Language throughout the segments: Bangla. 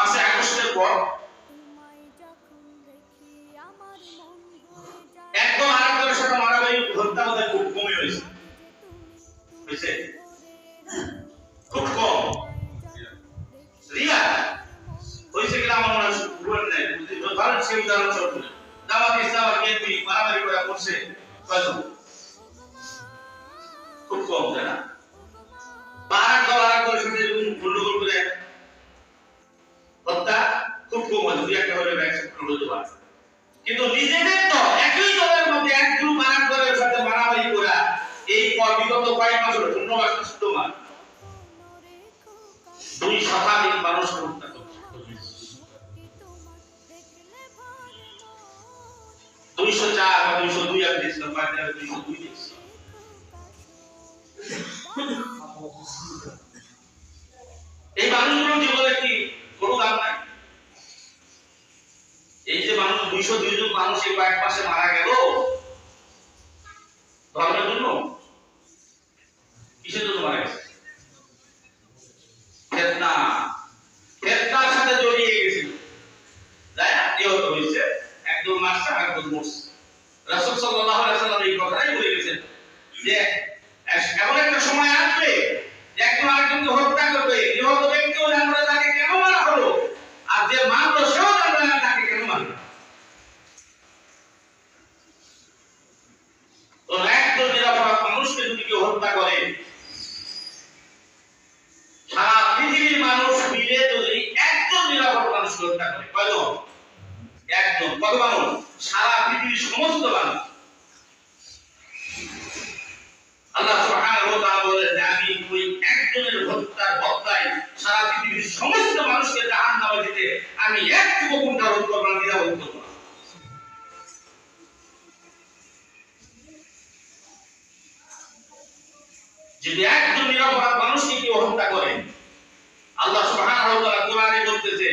পাঁচই আগস্টের পর? একদম আরেকজনের সাথে মারামারি হত্যা বোধহয় খুব কমে হয়েছে। হয়েছে? খুব কম। রিয়া, হয়েছে কিনা আমার মনে হয় ভুল সেই উদাহরণ স্বরূপ জামাত ইসলাম আর বিএনপি মারামারি করে করছে কয়জন? খুব কম, তাই না? বা আরেক দল আরেক দলের সাথে কিন্তু নিজেদের তো একই দলের মধ্যে এক গ্রুপ দলের সাথে মারামারি এই বিগত কয়েক বছর পনেরো মাস দুই শতাধিক মানুষ দুইশো চার বা দুইশো দুই আমি দেখছিলাম দুইশো দুই এই জীবনে কি কোনো দাম নাই এই যে মানুষ দুইশো দুই জন মানুষ এই কয়েক মাসে মারা গেল। ধর্মের জন্য? কিসের জন্য মারা গেছে? তাই না নিহত হয়েছে? একদম মারছে একদম মরছে রাসূল এই কথাই বলে গেছেন যে এমন একটা সময় আসবে যে একজন আরেকজনকে হত্যা করবে নিহত ব্যক্তিও জানবে না তাকে কেন মারা হলো আর যে মারলো সেও জানবে না তাকে কেন মারলো তো একজন নিরাপরাধ মানুষকে যদি কেউ করে সারা পৃথিবীর মানুষ মিলে যদি একজন নিরাপদ মানুষকে হত্যা করে, কয়জন? একজন। কত মানুষ? সারা পৃথিবীর সমস্ত মানুষ। আল্লাহ সুবহানাহু ওয়া তাআলা ওই একজনের হত্যার বদলায় সারা পৃথিবীর সমস্ত মানুষকে জাহান্নামে দিতে আমি একটুকু কুণ্ঠাবোধ করব না দ্বিধাবোধ করব না যদি একজন নিরপরাধ মানুষকে কেউ হত্যা করে, আল্লাহ সুবহানাহু ওয়া কোরআনে বলতেছে,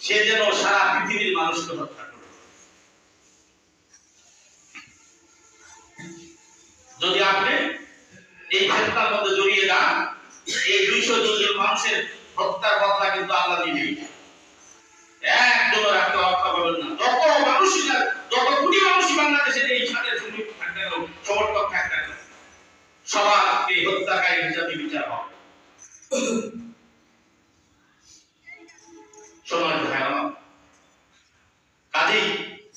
সে যেন সারা পৃথিবীর মানুষকে হত্যা করে। যদি আপনি এই ফেতনার মধ্যে জড়িয়ে যান, এই দুইশো জন মানুষের হত্যার বদলা কিন্তু আল্লাহ নিবেই। একজনের আপনি রক্ষা পাবেন না। যত সবাইকে হত্যাকারী হিসাবে বিচার হবে। সম্মানিত ভাই আমার কাজেই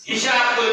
হিসাব করে